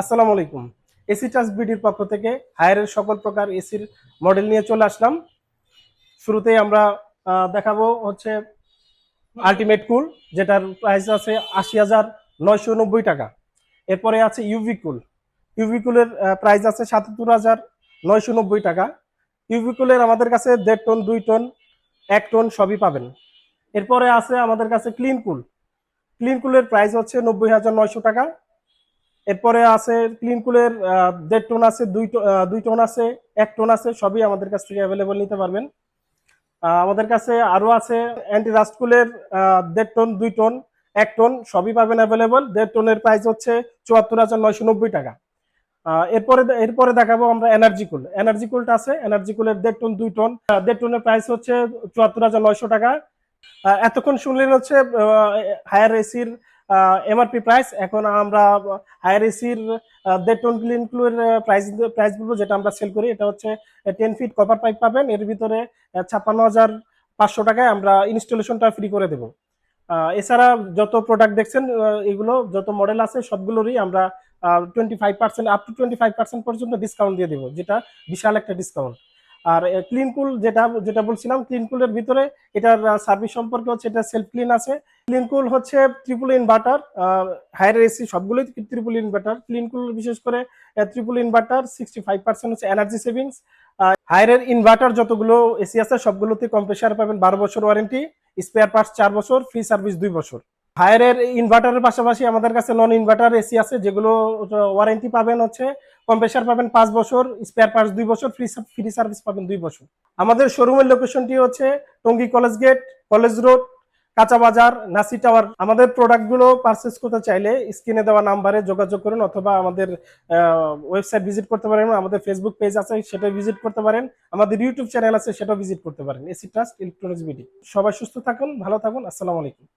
আসসালামু আলাইকুম। AC touch বিডির পক্ষ থেকে হায়ারের সকল প্রকার এসির মডেল নিয়ে চলে আসলাম। শুরুতেই আমরা দেখাবো হচ্ছে আলটিমেট কুল যেটার প্রাইস আছে আশি হাজার নয়শো নব্বই টাকা। এরপরে আছে ইউভি কুল ইউভি কুলের প্রাইস আছে সাতাত্তর হাজার নয়শো নব্বই টাকা। ইউভি কুলের আমাদের কাছে দেড় টন, দুই টন, এক টন সবই পাবেন। এরপরে আছে আমাদের কাছে ক্লিন কুল ক্লিন কুলের প্রাইস হচ্ছে নব্বই হাজার নয়শো টাকা। এরপরে আছে ক্লিন কুলের দেড় টোন আছে, দুই দুই টোন আছে, এক টোন আছে, সবই আমাদের কাছ থেকে অ্যাভেলেবল নিতে পারবেন। আমাদের কাছে আরও আছে অ্যান্টি রাস্ট কুলের দেড় টোন দুই টোন এক টোন সবই পাবেন অ্যাভেলেবল দেড় টোনের প্রাইস হচ্ছে চুয়াত্তর হাজার নয়শো নব্বই টাকা। এরপরে এরপরে দেখাবো আমরা এনার্জি কুল এনার্জি কুলটা আছে এনার্জি কুলের দেড় টন দুই টন দেড় টনের প্রাইস হচ্ছে চুয়াত্তর হাজার নয়শো টাকা। এতক্ষণ শুনলেন হচ্ছে হায়ার এসির এমআরপি প্রাইস এখন আমরা হায়ার এসির দেড় টন ক্লিন ক্লুয়ের প্রাইস প্রাইস বলব যেটা আমরা সেল করি, এটা হচ্ছে টেন ফিট কপার পাইপ পাবেন। এর ভিতরে ছাপ্পান্ন হাজার পাঁচশো টাকায় আমরা ইনস্টলেশনটা ফ্রি করে দেবো। এছাড়া যত প্রোডাক্ট দেখছেন এগুলো, যত মডেল আছে, সবগুলোরই আমরা twenty five percent up to twenty five percent পর্যন্ত ডিসকাউন্ট দিয়ে দেবো, যেটা বিশাল একটা ডিসকাউন্ট আর ক্লিন কুল যেটা যেটা বলছিলাম ক্লিন কুলের ভিতরে এটার সার্ভিস সম্পর্কে হচ্ছে এটা সেলফ ক্লিন আছে। ক্লিন কুল হচ্ছে ট্রিপল ইনভার্টার হায়ার এসি সবগুলোই ট্রিপল ইনভার্টার ক্লিন কুল বিশেষ করে triple inverter sixty five percent হচ্ছে এনার্জি সেভিংস হায়ারের ইনভার্টার যতগুলো এসি আছে সবগুলোতে কম্প্রেসার পাবেন বারো বছর ওয়ারেন্টি স্পেয়ার পার্টস চার বছর ফ্রি সার্ভিস দুই বছর। হায়ারের ইনভার্টারের পাশাপাশি আমাদের কাছে নন ইনভার্টার এসি আছে, যেগুলো ওয়ারেন্টি পাবেন হচ্ছে কম্প্রেসার পাবেন পাঁচ বছর স্পেয়ার পার্টস দুই বছর ফ্রি ফ্রি সার্ভিস পাবেন দুই বছর। আমাদের শোরুমের লোকেশনটি হচ্ছে Tongi college gate college road Kacha Bazar, নাসি টাওয়ার আমাদের প্রোডাক্টগুলো পারচেস করতে চাইলে স্ক্রিনে দেওয়া নাম্বারে যোগাযোগ করুন অথবা আমাদের ওয়েবসাইট ভিজিট করতে পারেন, আমাদের ফেসবুক পেজ আছে সেটা ভিজিট করতে পারেন। আমাদের ইউটিউব চ্যানেল আছে, সেটাও ভিজিট করতে পারেন। এসি ট্রাস্ট ইলেকট্রনিক্স বিডি সবাই সুস্থ থাকুন, ভালো থাকুন, আসসালামু আলাইকুম।